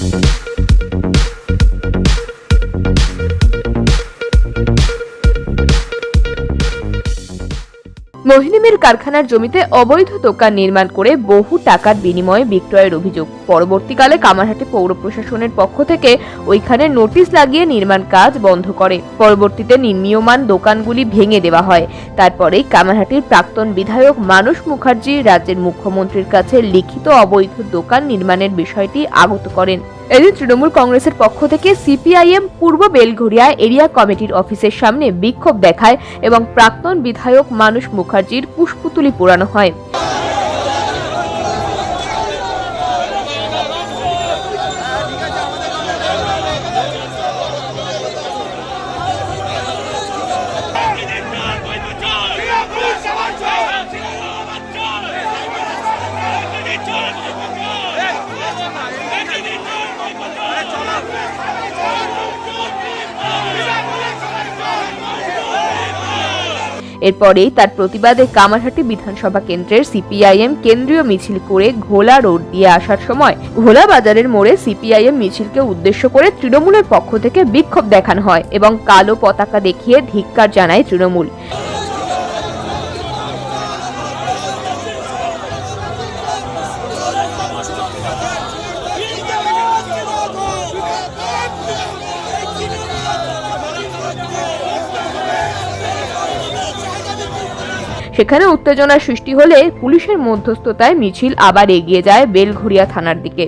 Thank মোহিনীমের কারখানার জমিতে অবৈধ দোকান নির্মাণ করে বহু টাকার বিনিময়ে বিক্রয়ের অভিযোগ। পরবর্তীকালে কামারহাটি পৌর প্রশাসনের পক্ষ থেকে ওইখানে নোটিশ লাগিয়ে নির্মাণ কাজ বন্ধ করে। পরবর্তীতে নির্মীয়মান দোকানগুলি ভেঙে দেওয়া হয়। তারপরেই কামারহাটির প্রাক্তন বিধায়ক মানস মুখার্জি রাজ্যের মুখ্যমন্ত্রীর কাছে লিখিত অবৈধ দোকান নির্মাণের বিষয়টি আগত করেন। এদিন তৃণমূল কংগ্রেসের পক্ষ থেকে সিপিআইএম পূর্ব বেলঘরিয়া এরিয়া কমিটির অফিসের সামনে বিক্ষোভ দেখায় এবং প্রাক্তন বিধায়ক মানুষ মুখার্জির পুষ্পতুলি পোড়ানো হয়। এরপরেই তার প্রতিবাদে কামারহাটি বিধানসভা কেন্দ্রের সিপিআইএম কেন্দ্রীয় মিছিল করে ঘোলা রোড দিয়ে আসার সময় ঘোলা বাজারের মোড়ে সিপিআইএম মিছিলকে উদ্দেশ্য করে তৃণমূলের পক্ষ থেকে বিক্ষোভ দেখানো হয় এবং কালো পতাকা দেখিয়ে ধিক্কার জানায় তৃণমূল। সেখানে উত্তেজনা সৃষ্টি হলে পুলিশের মধ্যস্থতায় মিছিল আবার এগিয়ে যায় বেলঘরিয়া থানার দিকে।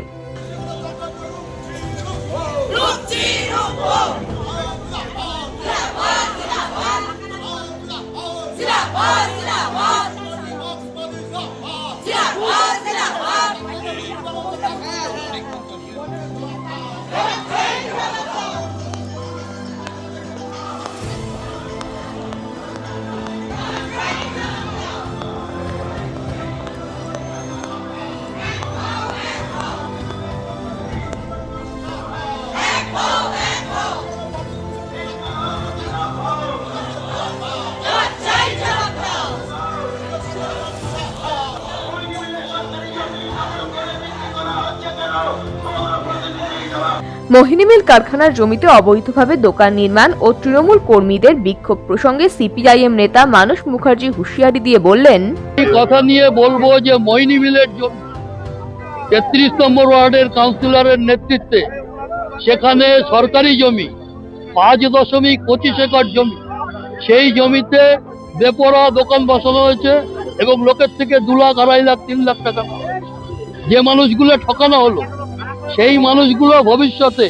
মোহিনী মিল কারখানার জমিতে অবৈধভাবে দোকান নির্মাণ ও তৃণমূল কর্মীদের বিক্ষোভ প্রসঙ্গে সিপিআইএম নেতা মানস মুখার্জি হুঁশিয়ারি দিয়ে বললেন কথা নিয়ে বলব যে মইনি মিলের জমি তেত্রিশ নম্বর ওয়ার্ডের কাউন্সিলরের নেতৃত্বে সেখানে সরকারি জমি, পাঁচ দশমিক পঁচিশ একর জমি, সেই জমিতে বেপরোয়া দোকান বসানো হয়েছে এবং লোকের থেকে দু লাখ, আড়াই লাখ, তিন লাখ টাকা। যে মানুষগুলো ঠকানো হলো সেই মানুষগুলো ভবিষ্যতে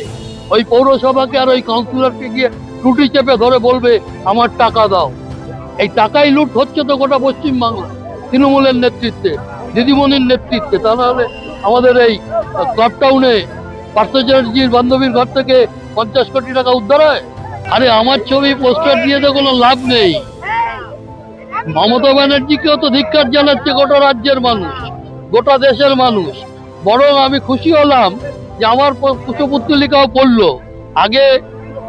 ওই পৌরসভাকে আর ওই কাউন্সিলরকে গিয়ে টুটি চেপে ধরে বলবে, আমার টাকা দাও। এই টাকাই লুট হচ্ছে তো গোটা পশ্চিমবাংলা, তৃণমূলের নেতৃত্বে, দিদিমণির নেতৃত্বে। তা নাহলে আমাদের এই ক্লাব টাউনে পার্থ চ্যাটার্জির বান্ধবীর ঘর থেকে পঞ্চাশ কোটি টাকা উদ্ধার হয়? আরে আমার ছবি, পোস্টার দিয়ে তো কোনো লাভ নেই। মমতা ব্যানার্জিকেও তো ধিক্কার জানাচ্ছে গোটা রাজ্যের মানুষ, গোটা দেশের মানুষ। বরং আমি খুশি হলাম যে আমার কুশপুত্তলিকাও পড়ল। আগে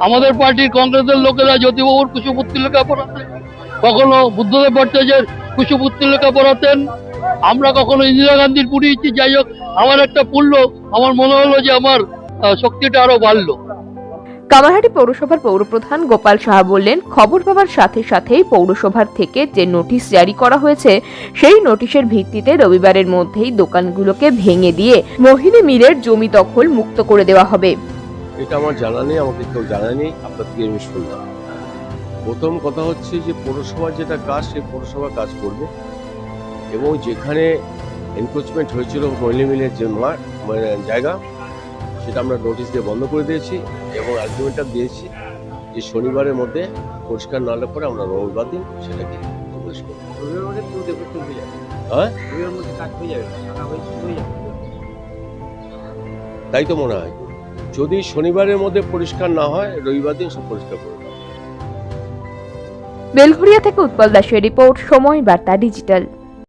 আমাদের পার্টির কংগ্রেসের লোকেরা জ্যোতিবাবুর কুশপুত্তলিকা পড়াতেন, কখনো বুদ্ধদেব ভট্টাচার্যের কুশপুত্তলিকা পড়াতেন। আমরা কখনো ইন্দিরা গান্ধীর পুড়িয়েছি। যাই হোক, আমার একটা পড়ল, আমার মনে হলো যে আমার শক্তিটা আরও বাড়লো। কামারহাটি পৌরসভার পৌরপ্রধান গোপাল সাহা বললেন, খবর পাওয়ার সাথে সাথেই পৌরসভার থেকে যে নোটিশ জারি করা হয়েছে, সেই নোটিশের ভিত্তিতে রবিবারের মধ্যেই দোকানগুলোকে ভেঙে দিয়ে মোহিনী মিলের জমি দখল মুক্ত করে দেওয়া হবে। এটা আমার জানা নেই, আমাকে কেউ জানায়নি আপনার থেকে আমি শুনলাম। প্রথম কথা হচ্ছে যে পৌরসভার যেটা কাজ, সেই পৌরসভা কাজ করবে। এবং যেখানে এনক্রোচমেন্ট হয়েছিল মহিলা মিলের যে মাঠ মানে জায়গা সেটা আমরা নোটিশ দিয়ে বন্ধ করে দিয়েছি এবং আলটিমেটাম দিয়েছি যে শনিবারের মধ্যে পরিষ্কার না হলে পরে আমরা রবিবার দিন সেটাকে করব। হ্যাঁ তাই তো মনে হয়। যদি শনিবারের মধ্যে পরিষ্কার না হয় রবিবার দিন সব পরিষ্কার করবে বেলঘরিয়া থেকে উৎপল দাসের রিপোর্ট সময় বার্তা ডিজিটাল।